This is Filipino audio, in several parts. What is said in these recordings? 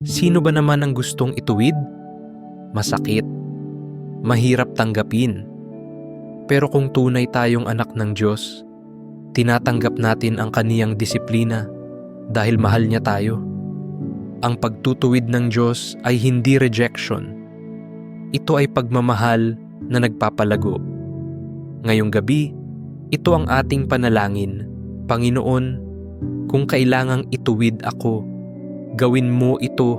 Sino ba naman ang gustong ituwid? Masakit. Mahirap tanggapin. Pero kung tunay tayong anak ng Diyos, tinatanggap natin ang kaniyang disiplina dahil mahal niya tayo. Ang pagtutuwid ng Diyos ay hindi rejection. Ito ay pagmamahal na nagpapalago. Ngayong gabi, ito ang ating panalangin. Panginoon, kung kailangang ituwid ako, gawin mo ito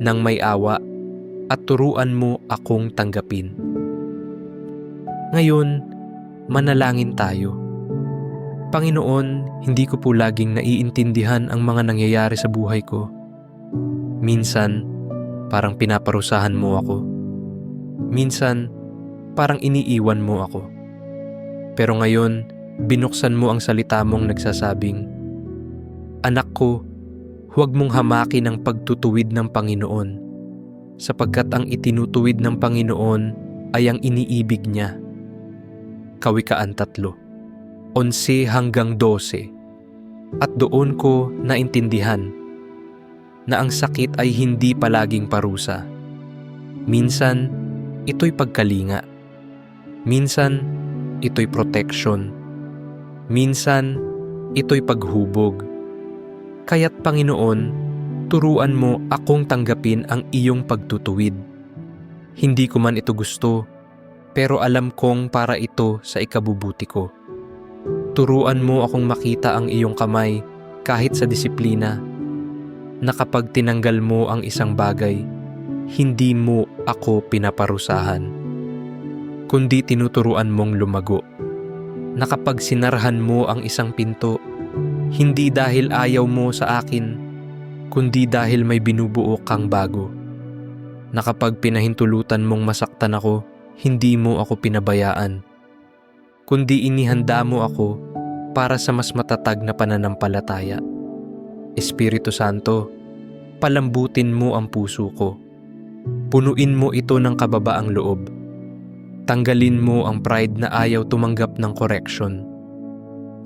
ng may awa at turuan mo akong tanggapin. Ngayon, manalangin tayo. Panginoon, hindi ko po laging naiintindihan ang mga nangyayari sa buhay ko. Minsan, parang pinaparusahan mo ako. Minsan, parang iniiwan mo ako. Pero ngayon, binuksan mo ang salita mong nagsasabing, Anak ko, huwag mong hamakin ang pagtutuwid ng Panginoon, sapagkat ang itinutuwid ng Panginoon ay ang iniibig niya. Kawikaan tatlo, 11 hanggang 12. At doon ko naintindihan na ang sakit ay hindi palaging parusa. Minsan, ito'y pagkalinga. Minsan, ito'y protection. Minsan, ito'y paghubog. Kaya't Panginoon, turuan mo akong tanggapin ang iyong pagtutuwid. Hindi ko man ito gusto, pero alam kong para ito sa ikabubuti ko. Turuan mo akong makita ang iyong kamay kahit sa disiplina, na kapag tinanggal mo ang isang bagay, hindi mo ako pinaparusahan, kundi tinuturuan mong lumago. Na kapag sinarhan mo ang isang pinto, hindi dahil ayaw mo sa akin, kundi dahil may binubuo kang bago. Na kapag pinahintulutan mong masaktan ako, hindi mo ako pinabayaan, kundi inihanda mo ako para sa mas matatag na pananampalataya. Espiritu Santo, palambutin mo ang puso ko. Punuin mo ito ng kababaang loob. Tanggalin mo ang pride na ayaw tumanggap ng correction.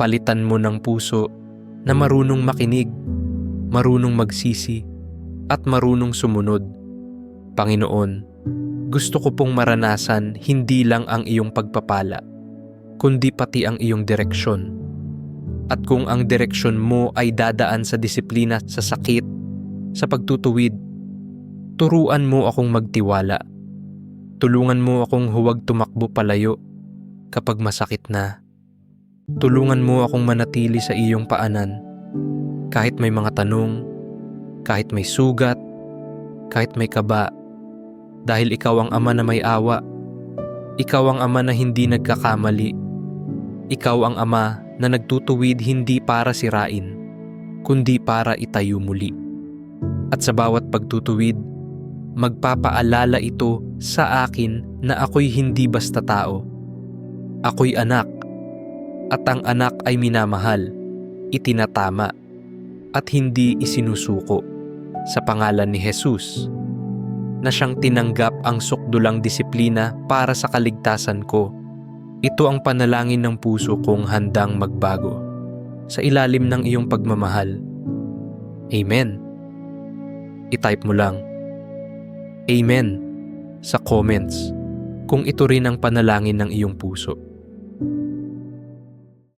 Palitan mo ng puso na marunong makinig, marunong magsisi, at marunong sumunod. Panginoon, gusto ko pong maranasan hindi lang ang iyong pagpapala, kundi pati ang iyong direksyon. At kung ang direksyon mo ay dadaan sa disiplina sa sakit, sa pagtutuwid, turuan mo akong magtiwala. Tulungan mo akong huwag tumakbo palayo kapag masakit na. Tulungan mo akong manatili sa iyong paanan kahit may mga tanong, kahit may sugat, kahit may kaba, dahil ikaw ang ama na may awa. Ikaw ang ama na hindi nagkakamali. Ikaw ang ama na nagtutuwid hindi para sirain, kundi para itayo muli. At sa bawat pagtutuwid, magpapaalala ito sa akin na ako'y hindi basta tao. Ako'y anak, at ang anak ay minamahal, itinatama, at hindi isinusuko sa pangalan ni Jesus na siyang tinanggap ang sukdulang disiplina para sa kaligtasan ko. Ito ang panalangin ng puso kong handang magbago sa ilalim ng iyong pagmamahal. Amen. I-type mo lang. Amen sa comments kung ito rin ang panalangin ng iyong puso.